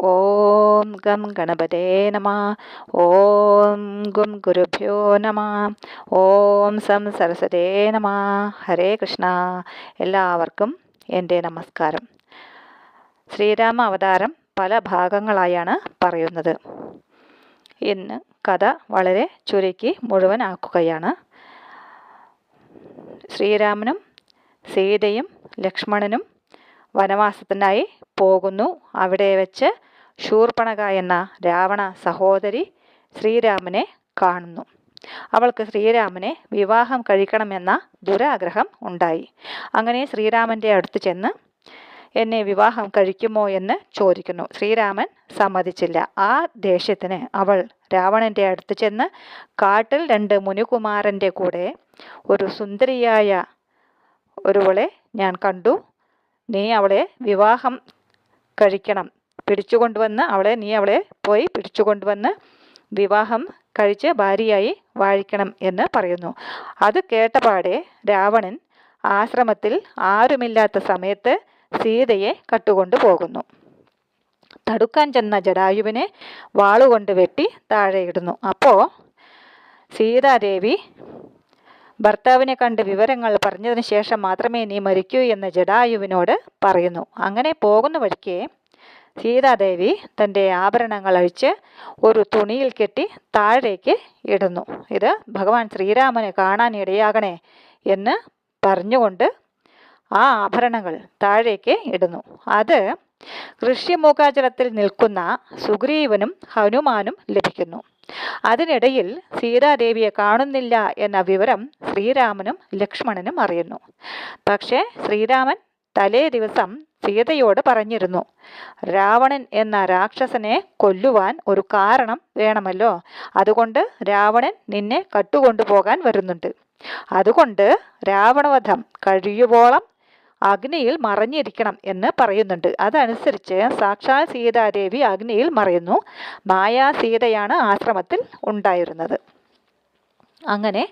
ഓം gum ഗണപതേ നമ. ഓം ഗും ഗുരുഭ്യോ നമ. ഓം സം സരസ്വതേ നമ. ഹരേ കൃഷ്ണ. എല്ലാവർക്കും എന്റെ നമസ്കാരം. ശ്രീരാമ അവതാരം പല ഭാഗങ്ങളായാണ് പറയുന്നത്. ഇന്ന് കഥ വളരെ ചുരുക്കി മുഴുവനാക്കുകയാണ്. ശ്രീരാമനും സീതയും ലക്ഷ്മണനും വനവാസത്തിനായി പോകുന്നു. അവിടെ വെച്ച് ശൂർപ്പണക എന്ന രാവണ സഹോദരി ശ്രീരാമനെ കാണുന്നു. അവൾക്ക് ശ്രീരാമനെ വിവാഹം കഴിക്കണമെന്ന ദുരാഗ്രഹം ഉണ്ടായി. അങ്ങനെ ശ്രീരാമന്റെ അടുത്ത് ചെന്ന് എന്നെ വിവാഹം കഴിക്കുമോ എന്ന് ചോദിക്കുന്നു. ശ്രീരാമൻ സമ്മതിച്ചില്ല. ആ ദേഷ്യത്തിന് അവൾ രാവണന്റെ അടുത്ത് ചെന്ന് കാട്ടിൽ രണ്ട് മുനികുമാരന്റെ കൂടെ ഒരു സുന്ദരിയായ ഒരുവളെ ഞാൻ കണ്ടു. നീ അവളെ വിവാഹം കഴിക്കണം. പിടിച്ചുകൊണ്ടുവന്ന് അവളെ നീ അവളെ പോയി പിടിച്ചുകൊണ്ടുവന്ന് വിവാഹം കഴിച്ച് ഭാര്യയായി വാഴിക്കണം എന്ന് പറയുന്നു. അത് കേട്ടപാടെ രാവണൻ ആശ്രമത്തിൽ ആരുമില്ലാത്ത സമയത്ത് സീതയെ കട്ടുകൊണ്ടു പോകുന്നു. തടുക്കാൻ ചെന്ന ജടായുവിനെ വാളുകൊണ്ട് വെട്ടി താഴെയിടുന്നു. അപ്പോൾ സീതാദേവി ഭർത്താവിനെ കണ്ട് വിവരങ്ങൾ പറഞ്ഞതിന് ശേഷം മാത്രമേ നീ മരിക്കൂ എന്ന് ജഡായുവിനോട് പറയുന്നു. അങ്ങനെ പോകുന്ന വഴിക്കേ സീതാദേവി തന്റെ ആഭരണങ്ങൾ അഴിച്ച് ഒരു തുണിയിൽ കെട്ടി താഴേക്ക് ഇടുന്നു. ഇത് ഭഗവാൻ ശ്രീരാമനെ കാണാൻ ഇടയാകണേ എന്ന് പറഞ്ഞുകൊണ്ട് ആ ആഭരണങ്ങൾ താഴേക്ക് ഇടുന്നു. അത് ഋഷ്യമുഖാചലത്തിൽ നിൽക്കുന്ന സുഗ്രീവനും ഹനുമാനും ലഭിക്കുന്നു. അതിനിടയിൽ സീതാദേവിയെ കാണുന്നില്ല എന്ന വിവരം ശ്രീരാമനും ലക്ഷ്മണനും അറിയുന്നു. പക്ഷേ ശ്രീരാമൻ തലേ ദിവസം സീതയോട് പറഞ്ഞിരുന്നു രാവണൻ എന്ന രാക്ഷസനെ കൊല്ലുവാൻ ഒരു കാരണം വേണമല്ലോ. അതുകൊണ്ട് രാവണൻ നിന്നെ കട്ടുകൊണ്ടുപോകാൻ വരുന്നുണ്ട്. അതുകൊണ്ട് രാവണവധം കഴിയുവോളം അഗ്നിയിൽ മറഞ്ഞിരിക്കണം എന്ന് പറയുന്നുണ്ട്. അതനുസരിച്ച് സാക്ഷാൽ സീതാദേവി അഗ്നിയിൽ മറയുന്നു. മായാ സീതയാണ് ആശ്രമത്തിൽ ഉണ്ടായിരുന്നത്. അങ്ങനെ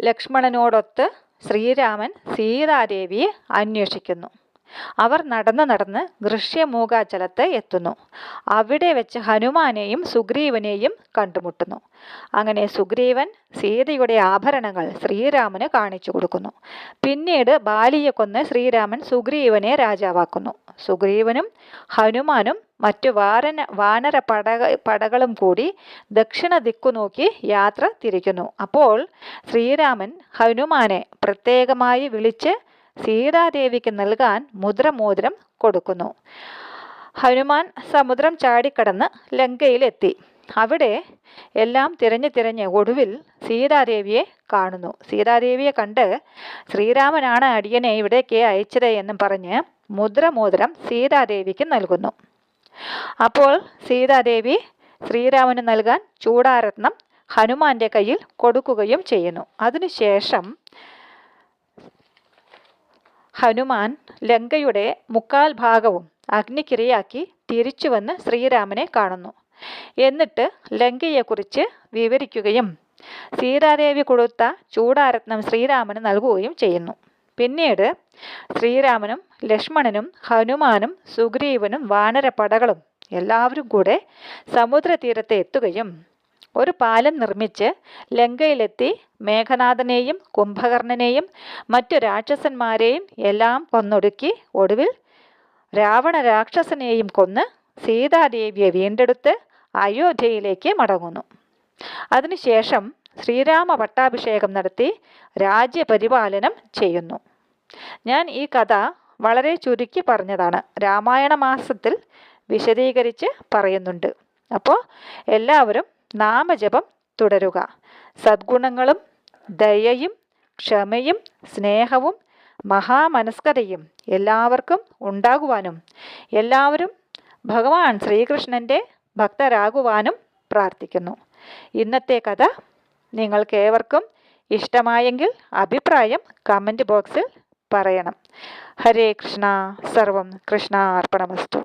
ലക്ഷ്മണനോടൊത്ത് ശ്രീരാമൻ സീതാദേവിയെ അന്വേഷിക്കുന്നു. അവർ നടന്ന് നടന്ന് ദൃശ്യമൂകാചലത്ത് എത്തുന്നു. അവിടെ വെച്ച് ഹനുമാനെയും സുഗ്രീവനെയും കണ്ടുമുട്ടുന്നു. അങ്ങനെ സുഗ്രീവൻ സീതയുടെ ആഭരണങ്ങൾ ശ്രീരാമന് കാണിച്ചു കൊടുക്കുന്നു. പിന്നീട് ബാലിയെ കൊന്ന് ശ്രീരാമൻ സുഗ്രീവനെ രാജാവാക്കുന്നു. സുഗ്രീവനും ഹനുമാനും മറ്റു വാരന വാനര പടക പടകളും കൂടി ദക്ഷിണ ദിക്കു നോക്കി യാത്ര തിരിക്കുന്നു. അപ്പോൾ ശ്രീരാമൻ ഹനുമാനെ പ്രത്യേകമായി വിളിച്ച് സീതാദേവിക്ക് നൽകാൻ മുദ്രമോതിരം കൊടുക്കുന്നു. ഹനുമാൻ സമുദ്രം ചാടിക്കടന്ന് ലങ്കയിലെത്തി. അവിടെ എല്ലാം തിരഞ്ഞു തിരഞ്ഞ് ഒടുവിൽ സീതാദേവിയെ കാണുന്നു. സീതാദേവിയെ കണ്ട് ശ്രീരാമനാണ് അടിയനെ ഇവിടേക്ക് അയച്ചത് എന്നും പറഞ്ഞ് മുദ്രമോതിരം സീതാദേവിക്ക് നൽകുന്നു. അപ്പോൾ സീതാദേവി ശ്രീരാമന് നൽകാൻ ചൂടാരത്നം ഹനുമാന്റെ കയ്യിൽ കൊടുക്കുകയും ചെയ്യുന്നു. അതിനുശേഷം ഹനുമാൻ ലങ്കയുടെ മുക്കാൽ ഭാഗവും അഗ്നിക്കിരയാക്കി തിരിച്ചു വന്ന് ശ്രീരാമനെ കാണുന്നു. എന്നിട്ട് ലങ്കയെക്കുറിച്ച് വിവരിക്കുകയും സീതാദേവി കൊടുത്ത ചൂടാരത്നം ശ്രീരാമന് നൽകുകയും ചെയ്യുന്നു. പിന്നീട് ശ്രീരാമനും ലക്ഷ്മണനും ഹനുമാനും സുഗ്രീവനും വാനരപ്പടകളും എല്ലാവരും കൂടെ സമുദ്രതീരത്ത് എത്തുകയും ഒരു പാലം നിർമ്മിച്ച് ലങ്കയിലെത്തി മേഘനാഥനെയും കുംഭകർണനെയും മറ്റു രാക്ഷസന്മാരെയും എല്ലാം കൊന്നൊടുക്കി ഒടുവിൽ രാവണ രാക്ഷസനെയും കൊന്ന് സീതാദേവിയെ വീണ്ടെടുത്ത് അയോധ്യയിലേക്ക് മടങ്ങുന്നു. അതിനുശേഷം ശ്രീരാമ പട്ടാഭിഷേകം നടത്തി രാജ്യപരിപാലനം ചെയ്യുന്നു. ഞാൻ ഈ കഥ വളരെ ചുരുക്കി പറഞ്ഞതാണ്. രാമായണ മാസത്തിൽ വിശദീകരിച്ച് പറയുന്നുണ്ട്. അപ്പോൾ എല്ലാവരും നാമജപം തുടരുക. സദ്ഗുണങ്ങളും ദയയും ക്ഷമയും സ്നേഹവും മഹാമനസ്കതയും എല്ലാവർക്കും ഉണ്ടാകുവാനും എല്ലാവരും ഭഗവാൻ ശ്രീകൃഷ്ണന്റെ ഭക്തരാകുവാനും പ്രാർത്ഥിക്കുന്നു. ഇന്നത്തെ കഥ നിങ്ങൾക്കേവർക്കും ഇഷ്ടമായെങ്കിൽ അഭിപ്രായം കമന്റ് ബോക്സിൽ പറയണം. ഹരേ കൃഷ്ണ. സർവം കൃഷ്ണ അർപ്പണമസ്തു